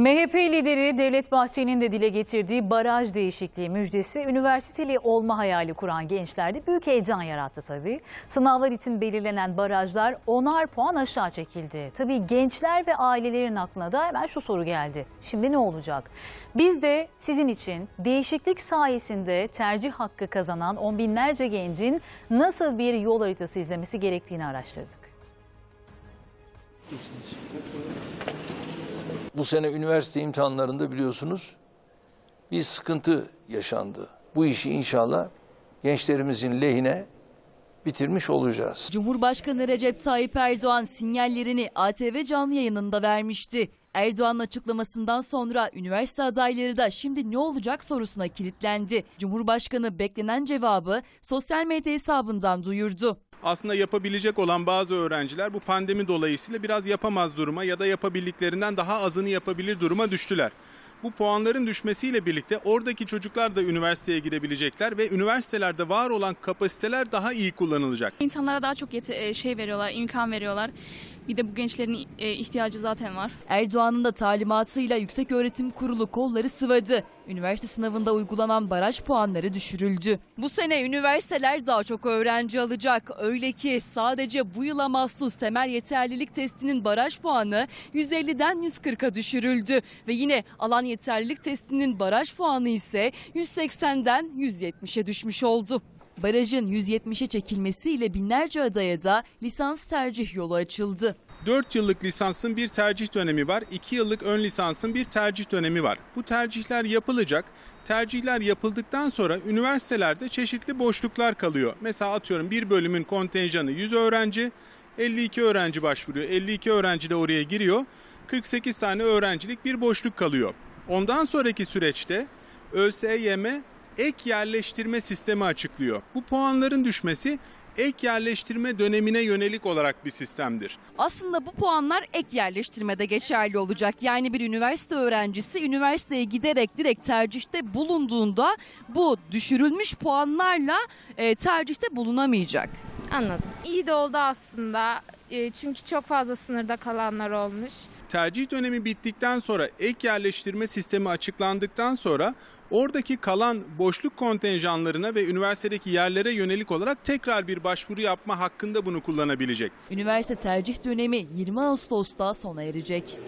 MHP lideri Devlet Bahçeli'nin de dile getirdiği baraj değişikliği müjdesi üniversiteli olma hayali kuran gençlerde büyük heyecan yarattı tabii. Sınavlar için belirlenen barajlar onar puan aşağı çekildi. Tabii gençler ve ailelerin aklına da hemen şu soru geldi. Şimdi ne olacak? Biz de sizin için değişiklik sayesinde tercih hakkı kazanan on binlerce gencin nasıl bir yol haritası izlemesi gerektiğini araştırdık. Bu sene üniversite imtihanlarında biliyorsunuz bir sıkıntı yaşandı. Bu işi inşallah gençlerimizin lehine bitirmiş olacağız. Cumhurbaşkanı Recep Tayyip Erdoğan sinyallerini ATV canlı yayınında vermişti. Erdoğan'ın açıklamasından sonra üniversite adayları da şimdi ne olacak sorusuna kilitlendi. Cumhurbaşkanı beklenen cevabı sosyal medya hesabından duyurdu. aslında yapabilecek olan bazı öğrenciler bu pandemi dolayısıyla biraz yapamaz duruma ya da yapabildiklerinden daha azını yapabilir duruma düştüler. Bu puanların düşmesiyle birlikte oradaki çocuklar da üniversiteye gidebilecekler ve üniversitelerde var olan kapasiteler daha iyi kullanılacak. İnsanlara daha çok e, şey veriyorlar, imkan veriyorlar. Bir de bu gençlerin e, ihtiyacı zaten var. Erdoğan'ın da talimatıyla Yükseköğretim Kurulu kolları sıvadı. Üniversite sınavında uygulanan baraj puanları düşürüldü. Bu sene üniversiteler daha çok öğrenci alacak. Öyle ki sadece bu yıla mahsus temel yeterlilik testinin baraj puanı 150'den 140'a düşürüldü. Ve yine alan yeterlilik testinin baraj puanı ise 180'den 170'e düşmüş oldu. Barajın 170'e çekilmesiyle binlerce adaya da lisans tercih yolu açıldı. 4 yıllık lisansın bir tercih dönemi var. 2 yıllık ön lisansın bir tercih dönemi var. Bu tercihler yapılacak. Tercihler yapıldıktan sonra üniversitelerde çeşitli boşluklar kalıyor. Mesela atıyorum bir bölümün kontenjanı 100 öğrenci, 52 öğrenci başvuruyor. 52 öğrenci de oraya giriyor. 48 tane öğrencilik bir boşluk kalıyor. Ondan sonraki süreçte ÖSYM ek yerleştirme sistemi açıklıyor. Bu puanların düşmesi ek yerleştirme dönemine yönelik olarak bir sistemdir. Aslında bu puanlar ek yerleştirmede geçerli olacak. Yani bir üniversite öğrencisi üniversiteye giderek direkt tercihte bulunduğunda bu düşürülmüş puanlarla e, tercihte bulunamayacak. Anladım. İyi de oldu aslında. E, Çünkü çok fazla sınırda kalanlar olmuş. Tercih dönemi bittikten sonra ek yerleştirme sistemi açıklandıktan sonra oradaki kalan boşluk kontenjanlarına ve üniversitedeki yerlere yönelik olarak tekrar bir başvuru yapma hakkında bunu kullanabilecek. Üniversite tercih dönemi 20 Ağustos'ta sona erecek.